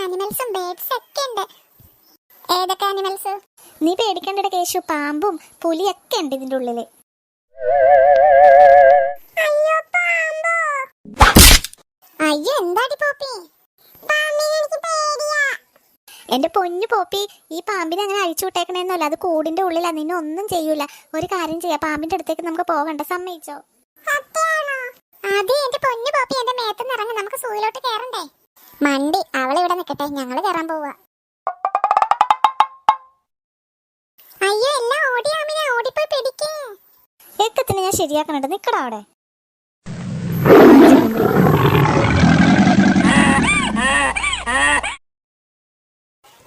ആനിമൽസും birds ഒക്കെ ഉണ്ട്. ഏതൊക്കെ ആനിമൽസ് നീ പേടിക്കണ്ടട കേശു പാമ്പും പുലിയൊക്കെ ഉണ്ട് ഇതിന്റെ ഉള്ളിൽ. അയ്യോ എന്താടി പോപ്പി? എന്റെ പൊന്നു പോപ്പി ഈ പാമ്പിനെ അങ്ങനെ അഴിച്ചു വിട്ടേക്കണേന്നല്ല അത് കൂടിന്റെ ഉള്ളിലാ നിന്നെ ഒന്നും ചെയ്യൂല. ഒരു കാര്യം ചെയ്യാം പാമ്പിന്റെ അടുത്തേക്ക് നമുക്ക് പോകണ്ട സമ്മതിച്ചോ? അതെ എന്റെ നിക്കട്ടെ ഞങ്ങൾ കയറാൻ പോവുക അയ്യോ എല്ലാം ഓടി ആമിന ഓടിപ്പോയി പിടിക്കേ. ഏക്കത്തിന് ഞാൻ ശരിയാക്കണുണ്ട് നിക്കടാ അവിടെ.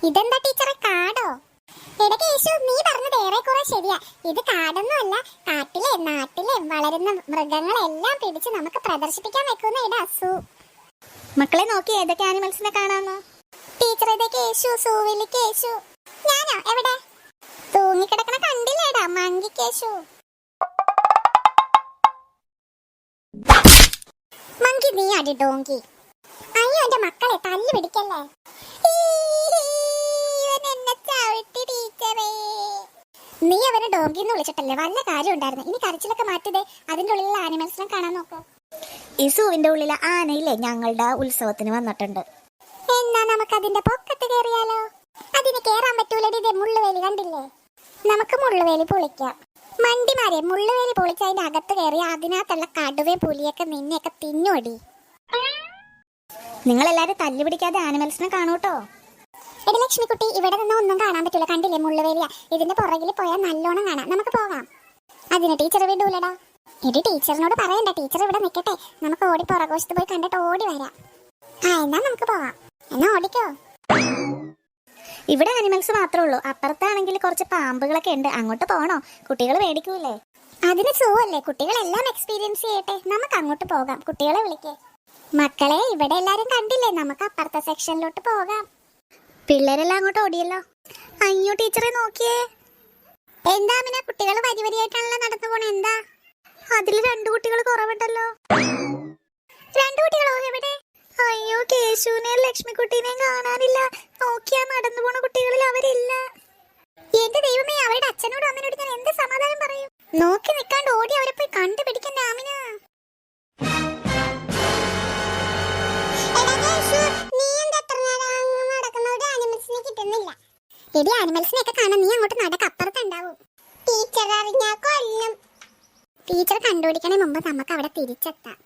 ഇതെന്താ ടീച്ചറെ കാടോ? എടാ കേശു നീ പറഞ്ഞത് ഏറെക്കുറെ ശരിയാ. ഇത് കാടൊന്നുമല്ല കാട്ടിലെ നാട്ടിലെ വളരുന്ന മൃഗങ്ങളെല്ലാം പിടിച്ച് നമുക്ക് പ്രദർശിപ്പിക്കാൻ വെക്കുന്ന ഇട അസു. മക്കളെ നോക്കി ഏതൊക്കെ ആനിമൽസിനെ കാണാമോ ഇത് കേശു സൂവിൽ കേശു. ഞാനോ? എവിടെ? തൂങ്ങിക്കിടക്കണ കണ്ടില്ലേടാ മങ്കി കേശു. മങ്കി നീ അടി ഡോങ്കി അയ്യോ എന്റെ മക്കളെ തല്ലു പിടിക്കല്ലേ. നീ അവനെ ഡോങ്കി എന്ന് വിളിച്ചിട്ടല്ലേ? വല്ല കാര്യം ഉണ്ടായിരുന്നു. ഇനി കരച്ചിലൊക്കെ മാറ്റിതേ അതിന്റെ ഉള്ളിലുള്ള ആനിമൽസിനെ കാണാൻ നോക്കൂ. ഈ സൂവിന്റെ ഉള്ളിലെ ആനയില്ലേ ഞങ്ങളുടെ ഉത്സവത്തിന് വന്നിട്ടുണ്ട്. എന്നാ നമുക്ക് അതിന്റെ പൊക്കത്ത് കയറിയാലോ അതിന് കേറാൻ പറ്റൂലടി മുള്ളുവേലി കണ്ടില്ലേ? നമുക്ക് മുള്ളുവേലി പൊളിക്കാം. മണ്ടിമാരെ മുള്ളുവേലി പൊളിച്ച് അതിന്റെ അകത്ത് കയറി അതിനകത്തുള്ള കടുവേ പുലിയൊക്കെ നിന്നെയൊക്കെ തിന്നോടി നിങ്ങൾ എല്ലാരും തല്ലു പിടിക്കാതെ ആനിമൽസിനെ കാണൂട്ടോ? എടി ലക്ഷ്മിക്കുട്ടി ഇവിടെ നിന്ന് ഒന്നും കാണാൻ പറ്റില്ല കണ്ടില്ലേ മുള്ളുവേലിയ? ഇതിന്റെ പുറകിൽ പോയാൽ നല്ലോണം കാണാം. നമുക്ക് പോകാം. അതിന് ടീച്ചർ വിടൂലടാ എടി ടീച്ചറിനോട് പറയണ്ട. ടീച്ചർ ഇവിടെ നിൽക്കട്ടെ നമുക്ക് ഓടി പുറകോശത്ത് പോയി കണ്ടിട്ട് ഓടി വരാം. ആ എന്നാ നമുക്ക് പോവാം. എന്നാ ഓടിക്കോ. ഇവിടെ അനിമൽസ് മാത്രമേ ഉള്ളൂ. അപ്പുറത്താണെങ്കിൽ കുറച്ച് പാമ്പുകളൊക്കെ ഉണ്ട്. അങ്ങോട്ട് പോകണോ കുട്ടികൾ മേടിക്കൂലേ അതിന് സൂ കുട്ടികളെല്ലാം എക്സ്പീരിയൻസ് ചെയ്യട്ടെ. നമുക്ക് അങ്ങോട്ട് പോകാം. കുട്ടികളെ വിളിക്കേ. മക്കളെ ഇവിടെ എല്ലാരും കണ്ടില്ലേ? നമുക്ക് അപ്പുറത്തെ സെക്ഷനിലോട്ട് പോകാം. പിള്ളേരെല്ലാം അങ്ങോട്ട് ഓടിയല്ലോ. അയ്യോ ടീച്ചറെ നോക്കിയേ. എന്താ പിന്നെ കുട്ടികൾ വരി വരിയായിട്ടാണല്ലോ നടന്നു പോണേ. എന്താ? അതിൽ രണ്ടു കുട്ടികൾ കുറവുണ്ടല്ലോ. രണ്ടു കുട്ടികളോ? എവിടെ? ലക്ഷ്മിക്കുട്ടീനെയും കാണാനില്ല. നോക്കിയാ നടന്നു പോണ കുട്ടികളിൽ അവരില്ല. എന്റെ ദൈവമേ അവരുടെ അച്ഛനോടും അമ്മനോടും ഞാൻ എന്ത് സമാധാനം പറയും? നോക്കി നിൽക്കാണ്ട് ഓടി അവരെ പോയി കണ്ടുപിടിക്കണ്ട രാമിന. എടി ആനിമൽസിനെ ഒക്കെ കാണാൻ നീ അങ്ങോട്ട് നടക്ക് അപ്പുറത്തുണ്ടാവും ടീച്ചർ അറിഞ്ഞാ കൊല്ലും. ടീച്ചർ കണ്ടുപിടിക്കണേ മുമ്പ് നമുക്ക് അവിടെ തിരിച്ചെത്താം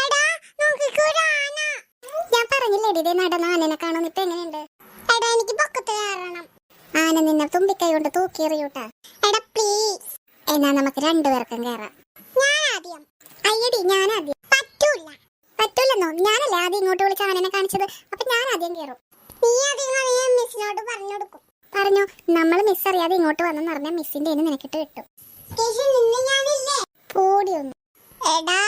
എടാ, നോക്കിക്കോ, ഒരു ആന. പറഞ്ഞില്ലേ ഇതേ നടന്ന ആനനെ കാണുന്ന ഇപ്പൊ എങ്ങനെയുണ്ട്? എടാ എനിക്ക് പൊക്കത്ത് കയറണം. ആന നിന്നെ തുമ്പിക്കൈ കൊണ്ട് തൂക്കിയെറിയൂട്ടാ എടാ പ്ലീസ് എന്നാ നമുക്ക് രണ്ടുപേർക്കും കയറാം. ഞാൻ ആദ്യം അയ്യടി ഞാൻ ആദ്യം പറ്റൂല. പറ്റൂലെന്നോ ഞാനല്ലേ ആദ്യം ഇങ്ങോട്ട് വിളിച്ച ആനനെ കാണിച്ചത്? അപ്പൊ ഞാൻ ആദ്യം കയറും നീ ആദ്യം മിസ്സിനോട് പറഞ്ഞു കൊടുക്കും. പറഞ്ഞു? നമ്മൾ മിസ് അറിയാതെ ഇങ്ങോട്ട് വന്നെന്ന് പറഞ്ഞാൽ മിസ്സിന്റെ നിനക്കിട്ട് കിട്ടും. പോടി ഒന്ന് എടാ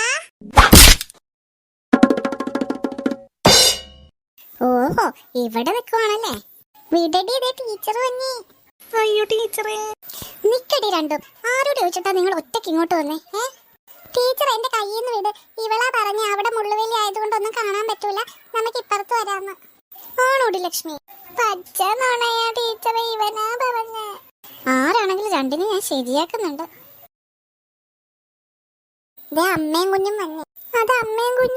ഓഹോ ഇവിടെ നിൽക്കുവാണല്ലേ വിടടി ഇതേ ടീച്ചർ വന്നി. അയ്യോ ടീച്ചറേ. നിക്കടി രണ്ടും. ആരോട് ചോദിച്ചിട്ടാ നിങ്ങൾ ഒറ്റയ്ക്ക് ഇങ്ങോട്ട് വന്നേ ഏ? ടീച്ചർ എന്റെ കയ്യിൽ നിന്ന് വിട്. ഇവളാ പറഞ്ഞ അവിടെ മുള്ളുവേലി ആയതുകൊണ്ടൊന്നും കാണാൻ പറ്റൂല. നമുക്ക് ഇപ്പുറത്ത് വരാന്ന്. ആണോടി ലക്ഷ്മി? പച്ച നുണയാ ടീച്ചറെ ഇവനാ പറഞ്ഞ. ആരാണെങ്കിലും രണ്ടിനും ഞാൻ ശരിയാക്കുന്നുണ്ട്. ദേ അമ്മയും കുഞ്ഞും വന്നേ. അത് അമ്മയും കുഞ്ഞും